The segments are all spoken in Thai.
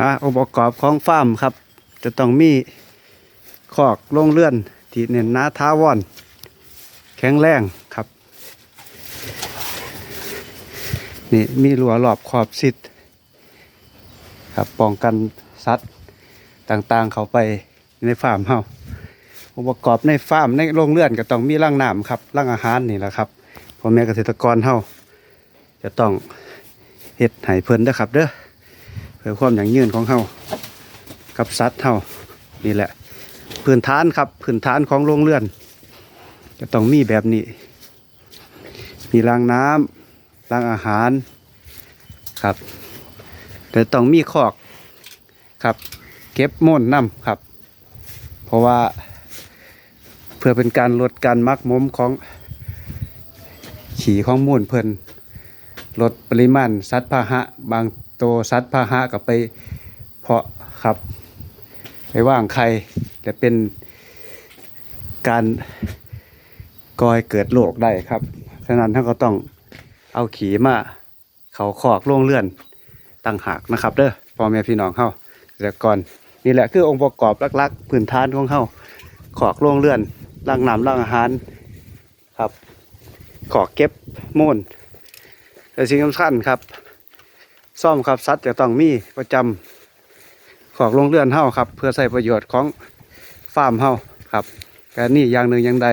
ฮะองค์ประกอบของฟาร์มครับ จะต้องมีคอกโรงเลื่อน ที่เน้นหนาท้าวอน แข็งแรงครับ นี่มีรั้วรอบขอบสิทธิ์ครับป้องกันสัตว์ต่างๆ เข้าไปในฟาร์มเฮาองค์ประกอบในฟาร์มในโรงเรือนก็ต้องมีร่างน้ำครับร่างอาหารนี่แหละครับพ่อแม่เกษตรกรเฮาจะต้องเฮ็ดให้เพิ่นเด้อครับเด้อ พื่อความอย่างยืนของเฮากับสัตว์เฮานี่แหละ พื้นฐานครับพื้นฐานของโรงเรือน จะต้องมีแบบนี้ มีรางน้ำรางอาหารครับ แต่ต้องมีคอกครับ เก็บม่นน้ำครับ เพราะว่าเพื่อเป็นการลดการมักมมของขี่ของมูลเพิ่นลดปริมาณสัตว์พาหะบาง ตัวสัตว์พาหะกับไปเพาะครับ ไปว่างไข่จะเป็นการก่อให้เกิดโรคได้ครับ ฉะนั้นท่านก็ต้องเอาขี่มาเขาคอกล่งเลื่อนต่างหากนะครับเด้อพ่อแม่พี่น้องเฮาเกษตรกรนี่แหละคือองค์ประกอบลักๆพื้นฐานของเฮาขอกล่งเลื่อนร่างน้ำร่างอาหารครับขอกเก็บมูลแต่สิ่งสำคัญครับ ซ่อมครับสัตว์จะต้องมีประจำขอกโรงเรือนเฮาครับ เพื่อใช้ประโยชน์ของฟาร์มเฮาครับแต่นี่อย่างหนึ่งอย่างใด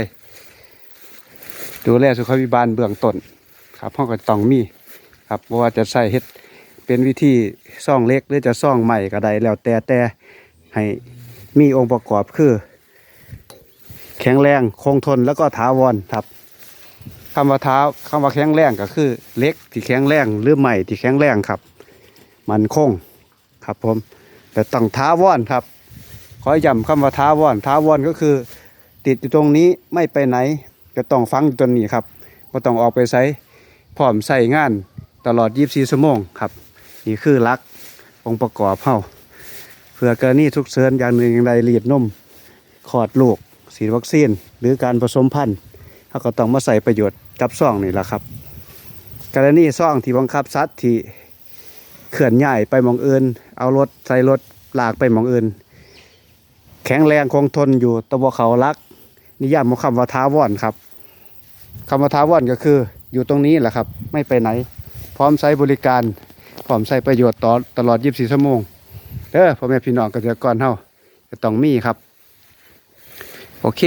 ดูแลสุขภิบาลเบื้องต้นครับเฮาก็ต้องมีครับบ่ว่าจะใส่เฮ็ดเป็นวิธีซ่องเล็กหรือจะซ่องใหม่ก็ได้แล้วแต่แต่ให้มีองค์ประกอบคือ แข็งแรงคงทนแล้วก็ถาวรครับคำว่าท้าคำว่าแข็งแรงก็คือเล็กที่แข็งแรงหรือใหม่ที่แข็งแรงครับ มันคงครับผมแต่ต้องท้าวอนครับ ขอย้ำคำว่าท้าวอนท้าวอนก็คือ ติดอยู่ตรงนี้ไม่ไปไหนจะต้องฟังอยู่ตรงนี้ครับก็ต้องออกไปใช้พร้อมใส่งานตลอด 24 ชั่วโมงครับ นี่คือลักองค์ประกอบเฮาเพื่อกรณีทุกเสริญอย่างหนึ่งอย่างใดรีดนมคลอดลูกฉีวัคซีน หรือการผสมพันธุ์เขาก็ต้องมาใส่ประโยชน์กับซ่องนี่แหละครับกรณีซ่องที่บังคับสัตว์ที่ เขื่อนใหญ่ไปมองเอื่นเอารถใส่รถลากไปมองเอื่นแข็งแรงคงทนอยู่ตะบเขารัก นิยามของคำว่าท้าวอนครับคำว่าท้าวอนก็คืออยู่ตรงนี้แหละครับ ไม่ไปไหน พร้อมใช้บริการ พร้อมใช้ประโยชน์ต่อตลอด 24 ชั่วโมงเด้อพ่อแม่พี่น้องเกษตรกรเฮาจะต้องมีครับ โอเค